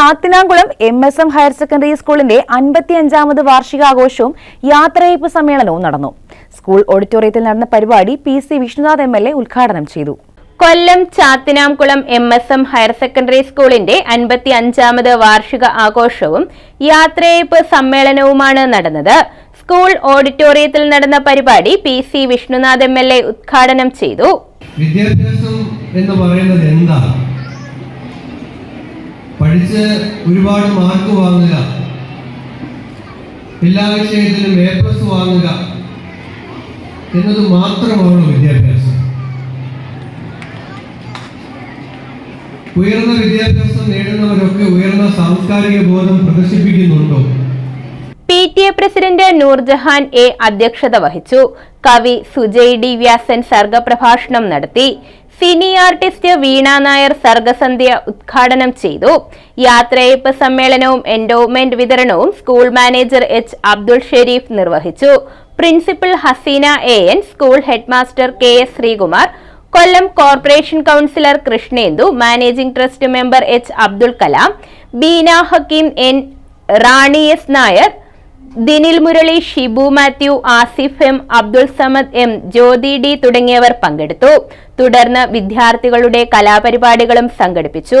Chathinamkulam M S M higher secondary സ്കൂളിന്റെ അൻപത്തിയഞ്ചാമത് വാർഷികാഘോഷവും യാത്രയയപ്പ് സമ്മേളനവും നടന്നു. സ്കൂൾ ഓഡിറ്റോറിയത്തിൽ നടന്ന പരിപാടി P C Vishnunath M L A ഉദ്ഘാടനം ചെയ്തു. Kollam Chathinamkulam M S M higher secondary സ്കൂളിന്റെ അൻപത്തി അഞ്ചാമത് വാർഷിക ആഘോഷവും യാത്രയയപ്പ് സമ്മേളനവുമാണ് നടന്നത്. സ്കൂൾ ഓഡിറ്റോറിയത്തിൽ നടന്ന പരിപാടി P C Vishnunath M L A ഉദ്ഘാടനം ചെയ്തു. വിദ്യാഭ്യാസം എന്ന് പറയുന്നത് എന്താ പഠിച്ച് ഒരുപാട് മാർക്ക് വാങ്ങുക. എല്ലാ വിഷയത്തിലും പ്ലസ് വാങ്ങുക. എന്നത് മാത്രമാണ് വിദ്യാഭ്യാസം. ഉയർന്ന വിദ്യാഭ്യാസം നേടുന്നവരൊക്കെ ഉയർന്ന സാംസ്കാരിക ബോധം പ്രദർശിപ്പിക്കുന്നുണ്ടോ. പ്രസിഡന്റ് നൂർജഹാൻ എ അധ്യക്ഷത വഹിച്ചു. കവി സുജയ് ഡി വ്യാസൻ സർഗപ്രഭാഷണം നടത്തി. സിനി ആർട്ടിസ്റ്റ് വീണ നായർ സർഗസന്ധ്യ ഉദ്ഘാടനം ചെയ്തു. യാത്രയപ്പ് സമ്മേളനവും എൻഡോവ്മെന്റ് വിതരണവും school manager H Abdul Shareef നിർവഹിച്ചു. Principal Haseena A N school headmaster K S Sreekumar Kollam corporation councillor Krishnendu managing trust member H Abdul Kalam Beena Hakeem N Rani S Nair Dinil Murali Shibu Mathew Asif M Abdul Samad M Jyothi D തുടങ്ങിയവർ പങ്കെടുത്തു. തുടർന്ന് വിദ്യാർത്ഥികളുടെ കലാപരിപാടികളും സംഘടിപ്പിച്ചു.